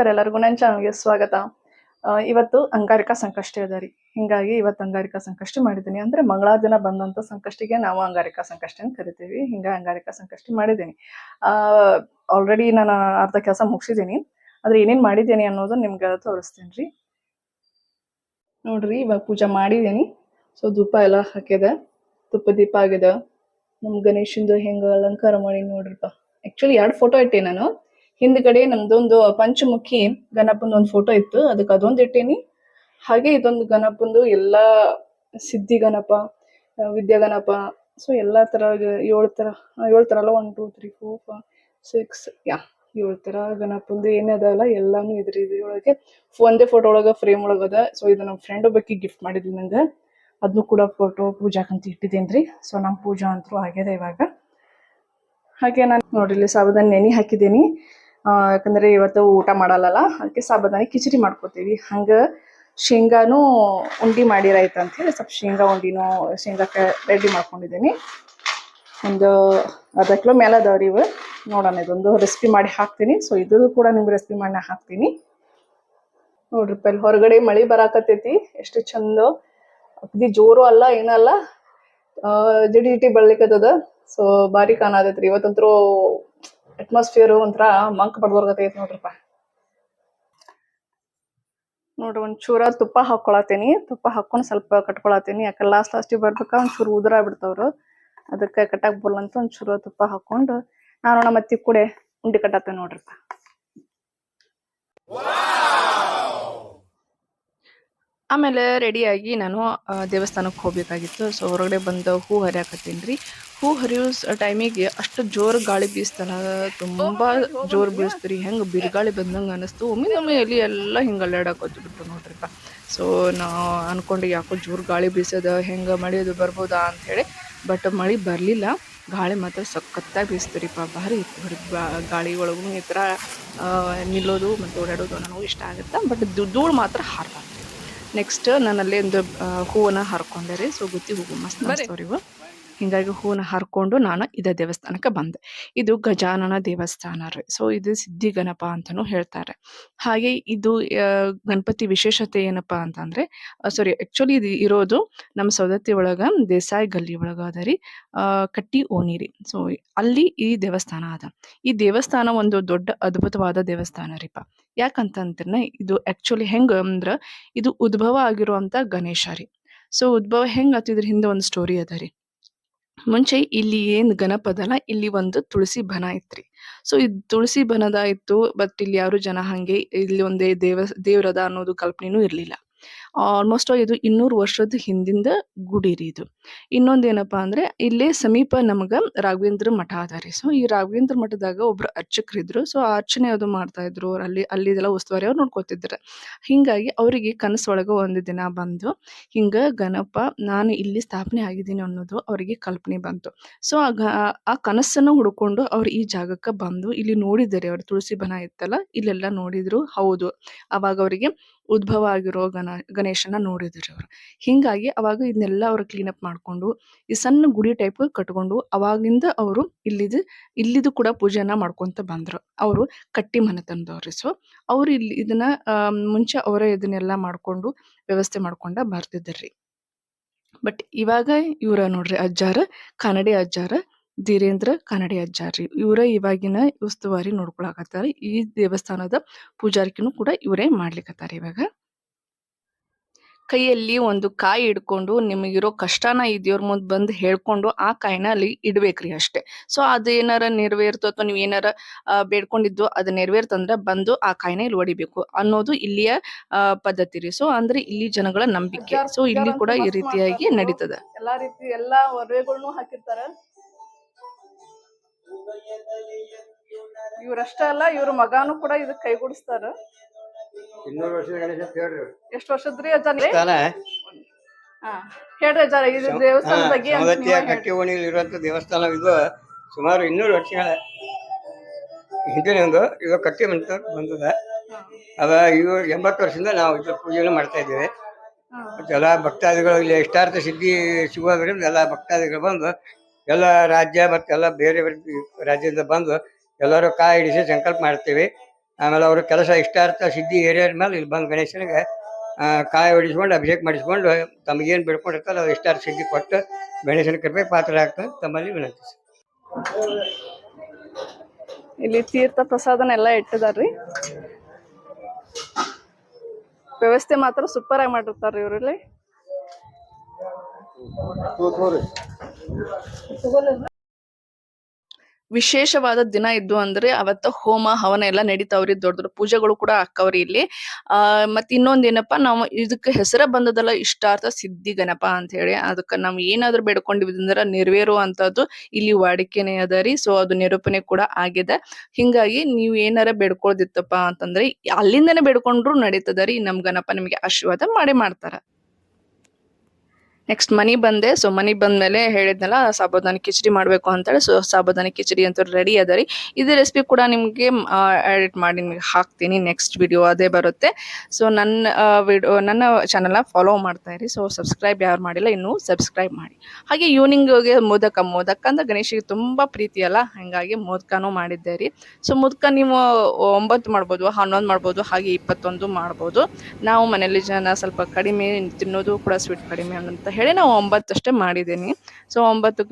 ನಮಸ್ಕಾರ, ಎಲ್ಲರಿಗೂ ನನ್ನ ಚಾನಲ್ಗೆ ಸ್ವಾಗತ. ಇವತ್ತು ಅಂಗಾರಿಕಾ ಸಂಕಷ್ಟಿ ಇದೆ ರೀ. ಹಿಂಗಾಗಿ ಇವತ್ತು ಅಂಗಾರಿಕಾ ಸಂಕಷ್ಟಿ ಮಾಡಿದ್ದೀನಿ. ಅಂದ್ರೆ ಮಂಗಳಾರ ದಿನ ಬಂದಂತ ಸಂಕಷ್ಟಿಗೆ ನಾವು ಅಂಗಾರಿಕಾ ಸಂಕಷ್ಟಿ ಅಂತ ಕರಿತೀವಿ. ಹಿಂಗ ಅಂಗಾರಿಕಾ ಸಂಕಷ್ಟಿ ಮಾಡಿದ್ದೀನಿ. ಆಲ್ರೆಡಿ ನಾನು ಅರ್ಧ ಕೆಲಸ ಮುಗಿಸಿದ್ದೀನಿ. ಆದ್ರೆ ಏನೇನ್ ಮಾಡಿದ್ದೀನಿ ಅನ್ನೋದು ನಿಮ್ಗೆ ತೋರಿಸ್ತೀನಿ ರೀ. ನೋಡ್ರಿ, ಇವಾಗ ಪೂಜೆ ಮಾಡಿದ್ದೀನಿ. ಸೊ ಧೂಪ ಎಲ್ಲ ಹಾಕಿದೆ. ತುಪ್ಪ ದೀಪ ಆಗಿದೆ. ನಮ್ಮ ಗಣೇಶಂದು ಹೆಂಗ ಅಲಂಕಾರ ಮಾಡಿ ನೋಡ್ರಿಪ್ಪ. ಆಕ್ಚುಲಿ ಎರಡು ಫೋಟೋ ಇಟ್ಟೆ ನಾನು. ಹಿಂದ್ಗಡೆ ನಮ್ದೊಂದು ಪಂಚಮುಖಿ ಗಣಪನ ಒಂದು ಫೋಟೋ ಇತ್ತು. ಅದಕ್ಕೆ ಅದೊಂದು ಇಟ್ಟೇನಿ. ಹಾಗೆ ಇದೊಂದು ಗಣಪಂದು ಎಲ್ಲಾ ಸಿದ್ಧಿ ಗಣಪ ವಿದ್ಯಾ ಗಣಪ ಸೊ ಎಲ್ಲಾ ತರ ಏಳು ಆ, ಏಳು ತರ ಅಲ್ಲ one two three four five six ಯಾ ಏಳು ತರ ಗಣಪಂದು ಏನದಲ್ಲ ಎಲ್ಲಾನು ಇದ್ರಿ ಇದ್ರೊಳಗೆ ಒಂದೇ ಫೋಟೋ ಒಳಗ ಫ್ರೇಮ್ ಒಳಗದ ಸೊ ಇದು ನಮ್ಮ ಫ್ರೆಂಡ್ ಒಬ್ಬಾಕಿ ಗಿಫ್ಟ್ ಮಾಡಿದ್ವಿ ನಂಗೆ. ಅದನ್ನು ಕೂಡ ಫೋಟೋ ಪೂಜಾಕಂತ ಇಟ್ಟಿದ್ದೇನ್ರಿ ಸೊ ನಮ್ಮ ಪೂಜಾ ಅಂತೂ ಆಗ್ಯದ ಇವಾಗ. ಹಾಗೆ ನಾನು ನೋಡ್ರಿ ಸಾವಿರದ ನೆನೆ ಹಾಕಿದ್ದೀನಿ ಯಾಕಂದ್ರೆ ಇವತ್ತು ಊಟ ಮಾಡಲ್ಲಲ್ಲ, ಅದಕ್ಕೆ ಸಾಬದಾನಿ ಕಿಚಡಿ ಮಾಡ್ಕೊತೀವಿ. ಹಂಗ ಶೇಂಗಾನು ಉಂಡಿ ಅಂತ ಹೇಳಿ ಸ್ವಲ್ಪ ಶೇಂಗಾ ಉಂಡಿನೂ ಶೇಂಗಾಕ್ಕೆ ರೆಡಿ ಮಾಡ್ಕೊಂಡಿದ್ದೀನಿ. ಒಂದು ಅರ್ಧ ಕಿಲೋ ಮೇಲೆ ಅದಾವ್ರಿ ಇವು ನೋಡೋಣ, ಇದೊಂದು ರೆಸಿಪಿ ಮಾಡಿ ಹಾಕ್ತೀನಿ. ಸೊ ಇದು ಕೂಡ ನಿಮ್ಗೆ ರೆಸಿಪಿ ಮಾಡಿ ಹಾಕ್ತೀನಿ. ನೋಡ್ರಿ, ಪೆಲ್ ಹೊರಗಡೆ ಮಳಿ ಬರಾಕತ್ತೈತಿ. ಎಷ್ಟು ಚಂದ. ಅಗ್ದಿ ಜೋರು ಅಲ್ಲ ಏನಲ್ಲ ಜಿಡಿ ಜಿಟಿ ಬೆಳ್ಲಿಕತ್ತದ ಸೊ ಬಾರಿ ಕಾಣತೈತ್ರಿ ಇವತ್ತಂತ್ರು ಅಟ್ಮಾಸ್ಫಿಯರ್ ಒಂಥರ ಮಂಕ್ ಬಡ್ದೋರ್ಗತೈತಿ ನೋಡ್ರಪ್ಪ. ನೋಡ್ರಿ ಒಂಚೂರ ಚೂರ ತುಪ್ಪ ಹಾಕೊಳತೀನಿ ತುಪ್ಪ ಹಾಕೊಂಡು ಸ್ವಲ್ಪ ಕಟ್ಕೊಳತೀನಿ ಯಾಕೆ ಲಾಸ್ಟ್ ಲಾಸ್ಟಿಗೆ ಬರ್ಬೇಕಾ, ಒಂಚೂರು ಚೂರು ಉದುರ ಬಿಡ್ತಾವ್ರು ಅದಕ್ಕೆ ಕಟ್ಟಕ್ ಬರಲ್ಲ ಒಂದ್ ತುಪ್ಪ ಹಾಕೊಂಡು ನಾನು ನಮ್ಮ ಅತ್ತಿ ಕೂಡೆ ಉಂಡಿ ಕಟ್ಟತ್ತೇನೆ ನೋಡ್ರಪ್ಪ. ಆಮೇಲೆ ರೆಡಿಯಾಗಿ ನಾನು ದೇವಸ್ಥಾನಕ್ಕೆ ಹೋಗ್ಬೇಕಾಗಿತ್ತು. ಸೊ ಹೊರಗಡೆ ಬಂದು ಹೂ ಹರಿಯಾಕತ್ತೀನಿ. ರೀ ಹೂ ಹರಿಯೋ ಟೈಮಿಗೆ ಅಷ್ಟು ಜೋರು ಗಾಳಿ ಬೀಸ್ತಲ್ಲ ತುಂಬ ಜೋರು ಬೀಳಿಸ್ತೀರಿ ಹೆಂಗೆ ಬಿರುಗಾಳಿ ಬಂದಂಗೆ ಅನಿಸ್ತು. ಒಮ್ಮೆ ಒಮ್ಮೆ ಎಲ್ಲಿ ಎಲ್ಲ ಹಿಂಗೆ ಅಲ್ಲಾಡಕ್ಕೆ ಬಿಟ್ಟು ನೋಡ್ರಿಪ್ಪ. ಸೊ ನಾ ಅಂದ್ಕೊಂಡು ಯಾಕೋ ಜೋರು ಗಾಳಿ ಬೀಸೋದ ಹೆಂಗೆ ಮಳೆಯೋದು ಬರ್ಬೋದಾ ಅಂಥೇಳಿ ಬಟ್ ಮಳೆ ಬರಲಿಲ್ಲ. ಗಾಳಿ ಮಾತ್ರ ಸಖತ್ತಾಗಿ ಬೀಸ್ತೀರಿಪ್ಪ. ಭಾರಿ ಇತ್ತು ಗಾಳಿ ಒಳಗೂ ಈ ಥರ ನಿಲ್ಲೋದು ಮತ್ತು ಓಡಾಡೋದು ನನಗೂ ಇಷ್ಟ ಆಗುತ್ತೆ. ಬಟ್ ಧೂಳು ಮಾತ್ರ ಹಾರಬಾರ್ದು ನೆಕ್ಸ್ಟ್ ನಾನು ಅಲ್ಲಿ ಒಂದು ಹೂವನ್ನ ಹರ್ಕೊಂಡೆ ರೀ. ಸೊ ಗುತ್ತಿ ಹೂವು ಮಸ್ತ್ ಇವು. ಹಿಂಗಾಗಿ ಹೂವನ್ನ ಹರ್ಕೊಂಡು ನಾನು ಇದೇ ದೇವಸ್ಥಾನಕ್ಕೆ ಬಂದೆ. ಇದು ಗಜಾನನ ದೇವಸ್ಥಾನ ರೀ. ಸೊ ಇದು ಸಿದ್ಧಿ ಗಣಪ ಅಂತಾನೂ ಹೇಳ್ತಾರೆ. ಹಾಗೆ ಇದು ಗಣಪತಿ ವಿಶೇಷತೆ ಏನಪ್ಪಾ ಅಂತಂದ್ರೆ ಸಾರಿ ಆಕ್ಚುಲಿ ಇದು ಇರೋದು ನಮ್ಮ ಸೌದತ್ತಿ ಒಳಗ, ದೇಸಾಯಿ ಗಲ್ಲಿ ಒಳಗ ಅದ ರೀ. ಕಟ್ಟಿ ಓಣಿ ರೀ. ಸೊ ಅಲ್ಲಿ ಈ ದೇವಸ್ಥಾನ ಅದ. ಈ ದೇವಸ್ಥಾನ ಒಂದು ದೊಡ್ಡ ಅದ್ಭುತವಾದ ದೇವಸ್ಥಾನ ರೀಪ. ಯಾಕಂತಂದ್ರೆ ಇದು ಆಕ್ಚುಲಿ ಹೆಂಗ ಅಂದ್ರ, ಇದು ಉದ್ಭವ ಆಗಿರುವಂತ ಗಣೇಶ ರೀ. ಸೊ ಉದ್ಭವ ಹೆಂಗ್ ಆತಿದ್ರ ಹಿಂದೆ ಒಂದು ಸ್ಟೋರಿ ಅದ ರೀ. ಮುಂಚೆ ಇಲ್ಲಿ ಏನ್ ಗಣಪದಲ್ಲ ಇಲ್ಲಿ ಒಂದು ತುಳಸಿ ಬನ ಇತ್ರಿ. ಸೊ ಇದು ತುಳಸಿ ಬನದ ಇತ್ತು ಬಟ್ ಇಲ್ಲಿ ಯಾರು ಜನ ಹಂಗೆ, ಇಲ್ಲಿ ಒಂದೇ ದೇವ, ದೇವ್ರದ ಅನ್ನೋದು ಕಲ್ಪನೆನೂ ಇರ್ಲಿಲ್ಲ. ಆಲ್ಮೋಸ್ಟ್ ಇದು ಇನ್ನೂರು ವರ್ಷದ ಹಿಂದಿಂದ ಗುಡಿ ರೀ ಇದು ಇನ್ನೊಂದೇನಪ್ಪ ಅಂದ್ರೆ, ಇಲ್ಲೇ ಸಮೀಪ ನಮಗೆ ರಾಘವೇಂದ್ರ ಮಠ ಅದ ರೀ. ಸೊ ಈ ರಾಘವೇಂದ್ರ ಮಠದಾಗ ಒಬ್ರು ಅರ್ಚಕರಿದ್ರು. ಸೊ ಆ ಅರ್ಚನೆ ಅದು ಮಾಡ್ತಾ ಇದ್ರು. ಅವ್ರು ಅಲ್ಲಿ ಅಲ್ಲಿದೆಲ್ಲ ಉಸ್ತುವಾರಿ ಅವ್ರು ನೋಡ್ಕೊತಿದ್ರು. ಹಿಂಗಾಗಿ ಅವರಿಗೆ ಕನಸೊಳಗ ಒಂದು ದಿನ ಬಂದು, ಹಿಂಗ ಗಣಪ ನಾನು ಇಲ್ಲಿ ಸ್ಥಾಪನೆ ಆಗಿದ್ದೀನಿ ಅನ್ನೋದು ಅವರಿಗೆ ಕಲ್ಪನೆ ಬಂತು. ಸೊ ಆ ಕನಸನ್ನ ಹುಡ್ಕೊಂಡು ಅವ್ರು ಈ ಜಾಗಕ್ಕೆ ಬಂದು ಇಲ್ಲಿ ನೋಡಿದ್ದಾರೆ. ಅವ್ರು ತುಳಸಿ ಬನ ಇತ್ತಲ್ಲ, ಇಲ್ಲೆಲ್ಲ ನೋಡಿದ್ರು. ಹೌದು. ಅವಾಗ ಅವರಿಗೆ ಉದ್ಭವ ಆಗಿರೋ ಗಣ ಗಣೇಶನ ನೋಡಿದ್ರು ಅವ್ರು. ಹಿಂಗಾಗಿ ಅವಾಗ ಇದನ್ನೆಲ್ಲ ಅವ್ರು ಕ್ಲೀನ್ ಅಪ್ ಮಾಡ್ಕೊಂಡು, ಈ ಸಣ್ಣ ಗುಡಿ ಟೈಪ್ ಕಟ್ಕೊಂಡು ಅವಾಗಿಂದ ಅವರು ಇಲ್ಲಿದು ಇಲ್ಲಿದು ಕೂಡ ಪೂಜೆನ ಮಾಡ್ಕೊಂತ ಬಂದ್ರು. ಅವರು ಕಟ್ಟಿ ಮನೆತನದವ್ರಿ ಸೊ ಅವ್ರು ಇಲ್ಲಿ ಇದನ್ನ ಮುಂಚೆ ಅವರೇ ಇದನ್ನೆಲ್ಲ ಮಾಡ್ಕೊಂಡು ವ್ಯವಸ್ಥೆ ಮಾಡ್ಕೊಂಡ ಬರ್ತಿದ್ರಿ ಬಟ್ ಇವಾಗ ಇವರ ನೋಡ್ರಿ ಅಜ್ಜಾರ, ಕನ್ನಡಿ ಅಜ್ಜಾರ ಧೀರೇಂದ್ರ ಕನ್ನಡಿ ಅಜ್ಜಾರ್ರಿ. ಇವರೇ ಇವಾಗಿನ ಉಸ್ತುವಾರಿ ನೋಡ್ಕೊಳಕತ್ತಾರ. ಈ ದೇವಸ್ಥಾನದ ಪೂಜಾರಿಕೆನೂ ಕೂಡ ಇವರೇ ಮಾಡ್ಲಿಕತ್ತಾರ ಇವಾಗ. ಕೈಯಲ್ಲಿ ಒಂದು ಕಾಯಿ ಇಡ್ಕೊಂಡು ನಿಮಗಿರೋ ಕಷ್ಟನ ಈ ದೇವ್ರ ಮುಂದ್ ಬಂದು ಹೇಳ್ಕೊಂಡು ಆ ಕಾಯಿನ ಅಲ್ಲಿ ಇಡ್ಬೇಕ್ರಿ ಅಷ್ಟೇ. ಸೊ ಅದೇನಾರ ನೆರವೇರ್ತು ಅಥವಾ ನೀವು ಏನಾರ ಬೇಡ್ಕೊಂಡಿದ್ದು ಅದು ನೆರವೇರ್ತಂದ್ರ ಬಂದು ಆ ಕಾಯಿನ ಇಲ್ಲಿ ಹೊಡಿಬೇಕು ಅನ್ನೋದು ಇಲ್ಲಿಯ ಪದ್ಧತಿ ರೀ. ಸೊ ಅಂದ್ರೆ ಇಲ್ಲಿ ಜನಗಳ ನಂಬಿಕೆ. ಸೊ ಇಲ್ಲಿ ಕೂಡ ಈ ರೀತಿಯಾಗಿ ನಡೀತದೆ. ಎಲ್ಲಾ ರೀತಿ ಎಲ್ಲಾ ಹಾಕಿರ್ತಾರ. ಇವ್ರಷ್ಟ ಅಲ್ಲ ಇವ್ರ ಮಗಾನು ಕೂಡ ಇದಕ್ ಕೈಗೂಡಿಸ್ತಾರ. ಇನ್ನೂರು ವರ್ಷದ ಗಣೇಶ ಅಂತ ಹೇಳ್ರಿ ಎಷ್ಟ್ ವರ್ಷದ್ರಿ ಅಜ್ಜಾನ್ರಿ ಸ್ಥಾನ ಹಾ ಹೇಳ್ರಿ ಅಜ್ಜಾರ ಇದು ದೇವಸ್ಥಾನದ ಬಗ್ಗೆ ಅಂತ ಹೇಳ್ರಿ. ಕಟ್ಟಿ ಓಣಿಯಲ್ಲಿ ಇರುವಂತ ದೇವಸ್ಥಾನ ಇದು. ಸುಮಾರು ಇನ್ನೂರು ವರ್ಷಗಳ ಹಿಂದಿನ ಒಂದು ಇದು ಕಟ್ಟಿ ಮಂಟ ಬಂದದ. ಅದ ಇವು ಎಂಬತ್ತು ವರ್ಷದಿಂದ ನಾವು ಇದ್ರ ಪೂಜೆಯನ್ನು ಮಾಡ್ತಾ ಇದ್ದೇವೆ. ಹಾ. ಮತ್ತೆ ಎಲ್ಲ ಭಕ್ತಾದಿಗಳು ಇಲ್ಲಿ ಇಷ್ಟಾರ್ಥ ಸಿದ್ಧಿ ಸಿಗೋದ್ರಿಂದ ಎಲ್ಲ ಭಕ್ತಾದಿಗಳು ಬಂದು ಎಲ್ಲ ರಾಜ್ಯ ಮತ್ತೆ ಎಲ್ಲ ಬೇರೆ ಬೇರೆ ರಾಜ್ಯದಿಂದ ಬಂದು ಎಲ್ಲರೂ ಕಾಯಿ ಹಿಡಿಸಿ ಸಂಕಲ್ಪ ಮಾಡ್ತೀವಿ. ಆಮೇಲೆ ಅವರು ಕೆಲಸ ಇಷ್ಟಾರ್ಥ ಸಿದ್ಧಿ ಏರಿಯಾದ ಮೇಲೆ ಇಲ್ಲಿ ಬಂದು ಗಣೇಶನಿಗೆ ಕಾಯಿ ಹೊಡಿಸ್ಕೊಂಡು ಅಭಿಷೇಕ ಮಾಡಿಸ್ಕೊಂಡು ತಮಗೇನು ಬೇಡ್ಕೊಂಡಿರ್ತಾರೆ ಇಷ್ಟ ಇಷ್ಟಾರ್ಥ ಸಿದ್ಧಿ ಕೊಟ್ಟು ಗಣೇಶನ ಕೃಪೆ ಪಾತ್ರ ಆಗ್ತದೆ ತಮ್ಮಲ್ಲಿ ವಿನಂತಿ ಇಲ್ಲಿ ತೀರ್ಥ ಪ್ರಸಾದನ ಎಲ್ಲ ಇಟ್ಟಿದಾರ್ರಿ. ವ್ಯವಸ್ಥೆ ಮಾತ್ರ ಸೂಪರ್ ಆಗಿ ಮಾಡಿರ್ತಾರ್ರಿ ಇವ್ರಲ್ಲಿ. ವಿಶೇಷವಾದ ದಿನ ಇದ್ದು ಅಂದ್ರೆ ಅವತ್ತ ಹೋಮ, ಹವನ ಎಲ್ಲ ನಡೀತಾವ್ರಿ ದೊಡ್ಡ ದೊಡ್ಡ ಪೂಜೆಗಳು ಕೂಡ ಆಕ್ಕವ್ರಿ ಇಲ್ಲಿ. ಆ ಮತ್ ಇನ್ನೊಂದ್ ಏನಪ್ಪಾ, ನಾವು ಇದಕ್ಕೆ ಹೆಸರ ಬಂದದಲ್ಲ ಇಷ್ಟಾರ್ಥ ಸಿದ್ಧಿ ಗಣಪ ಅಂತ ಹೇಳಿ. ಅದಕ್ಕೆ ನಾವ್ ಏನಾದ್ರೂ ಬೇಡ್ಕೊಂಡಿವಿ ಅಂದ್ರ ನೆರವೇರುವಂತದ್ದು ಇಲ್ಲಿ ವಾಡಿಕೆನೇ ಅದ ರೀ. ಸೊ ಅದು ನಿರೂಪಣೆ ಕೂಡ ಆಗಿದೆ. ಹಿಂಗಾಗಿ ನೀವ್ ಏನಾರ ಬೇಡ್ಕೊಳ್ದಿತ್ತಪ್ಪ ಅಂತಂದ್ರೆ ಅಲ್ಲಿಂದನೇ ಬೇಡ್ಕೊಂಡ್ರು ನಡೀತದ ರೀ. ನಮ್ ಗಣಪ ನಿಮಗೆ ಆಶೀರ್ವಾದ ಮಾಡಿ ಮಾಡ್ತಾರ. ನೆಕ್ಸ್ಟ್ ಮನಿ ಬಂದೆ. ಸೊ ಮನಿ ಬಂದ್ಮೇಲೆ ಹೇಳಿದ್ನಲ್ಲ, ಸಾಬುದಾನಿ ಕಿಚಡಿ ಮಾಡಬೇಕು ಅಂತೇಳಿ. ಸೊ ಸಾಬುದಾನಿ ಕಿಚಡಿ ಅಂತ ರೆಡಿ ಅದ ರೀ. ಇದೇ ರೆಸಿಪಿ ಕೂಡ ನಿಮಗೆ ಎಡಿಟ್ ಮಾಡಿ ನಿಮಗೆ ಹಾಕ್ತೀನಿ. ನೆಕ್ಸ್ಟ್ ವಿಡಿಯೋ ಅದೇ ಬರುತ್ತೆ. ಸೊ ನನ್ನ ವಿಡಿಯೋ ನನ್ನ ಚಾನಲ್ನ ಫಾಲೋ ಮಾಡ್ತಾ ಇರಿ. ಸೊ ಸಬ್ಸ್ಕ್ರೈಬ್ ಯಾರು ಮಾಡಿಲ್ಲ, ಇನ್ನೂ ಸಬ್ಸ್ಕ್ರೈಬ್ ಮಾಡಿ. ಹಾಗೆ ಈವ್ನಿಂಗ್ಗೆ ಮೋದಕ ಮೋದಕ ಅಂದ್ರೆ ಗಣೇಶಿಗೆ ತುಂಬ ಪ್ರೀತಿ ಅಲ್ಲ. ಹಾಗಾಗಿ ಮೋದಕನೂ ಮಾಡಿದ್ದೆ ರೀ. ಸೊ ಮೋದಕ ನೀವು ಒಂಬತ್ತು ಮಾಡ್ಬೋದು, ಹನ್ನೊಂದು ಮಾಡ್ಬೋದು, ಹಾಗೆ ಇಪ್ಪತ್ತೊಂದು ಮಾಡ್ಬೋದು. ನಾವು ಮನೇಲಿ ಜನ ಸ್ವಲ್ಪ ಕಡಿಮೆ ತಿನ್ನೋದು ಕೂಡ ಸ್ವೀಟ್ ಕಡಿಮೆ ಅಂತ ಹೇಳಿ ನಾವು ಒಂಬತ್ತಷ್ಟೇ ಮಾಡಿದ್ದೀನಿ. ಸೊ ಒಂಬತ್ತು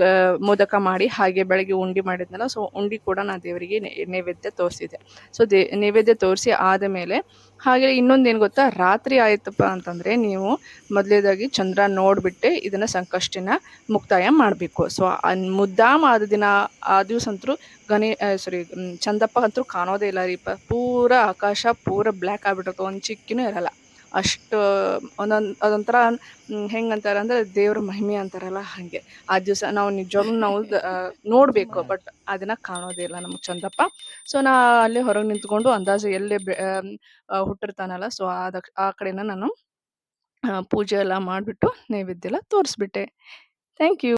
ಮೋದಕ ಮಾಡಿ ಹಾಗೆ ಬೆಳಗ್ಗೆ ಉಂಡಿ ಮಾಡಿದ್ನಲ್ಲ ಸೊ ಉಂಡಿ ಕೂಡ ನಾನು ದೇವರಿಗೆ ನೈವೇದ್ಯ ತೋರಿಸಿದೆ ಸೊ ದೇ, ನೈವೇದ್ಯ ತೋರಿಸಿ ಆದ ಮೇಲೆ ಹಾಗೆ ಇನ್ನೊಂದೇನು ಗೊತ್ತಾ, ರಾತ್ರಿ ಆಯಿತಪ್ಪ ಅಂತಂದ್ರೆ ನೀವು ಮೊದಲೇದಾಗಿ ಚಂದ್ರ ನೋಡಿಬಿಟ್ಟೆ, ಇದನ್ನ ಸಂಕಷ್ಟಿನ ಮುಕ್ತಾಯ ಮಾಡಬೇಕು. ಸೊ ಮುದ್ದಾಮ್ ಆದ ದಿನ, ಆ ದಿವಸ ಅಂತೂ ಗಣೇ ಸಾರಿ ಚಂದಪ್ಪ ಅಂತೂ ಕಾಣೋದೇ ಇಲ್ಲ ರೀ, ಪ, ಪೂರ ಆಕಾಶ ಪೂರ ಬ್ಲ್ಯಾಕ್ ಆಗ್ಬಿಟ್ಟಿರ್ತದೆ ಒಂದು ಚಿಕ್ಕಿನೂ ಇರಲ್ಲ. ಅಷ್ಟು, ಒಂದೊಂದು, ಅದೊಂಥರ ಹೆಂಗ್ ಅಂತಾರಂದ್ರೆ ಅಂದ್ರೆ ದೇವ್ರ ಮಹಿಮೆ ಅಂತಾರಲ್ಲ ಹಾಗೆ. ಆ ದಿವಸ ನಾವು ನಿಜವಾಗ್ಲೂ ನಾವು ನೋಡಬೇಕು, ಬಟ್ ಅದನ್ನ ಕಾಣೋದೇ ಇಲ್ಲ ನಮಗೆ ಚಂದಪ್ಪ. ಸೊ ನಾ ಅಲ್ಲಿ ಹೊರಗೆ ನಿಂತ್ಕೊಂಡು ಅಂದಾಜು ಎಲ್ಲೇ ಹುಟ್ಟಿರ್ತಾನಲ್ಲ ಸೊ ದಕ್- ಆ ಕಡೆನ ನಾನು ಪೂಜೆ ಎಲ್ಲ ಮಾಡಿಬಿಟ್ಟು ನೈವೇದ್ಯ ಎಲ್ಲ ತೋರಿಸ್ಬಿಟ್ಟೆ. Thank you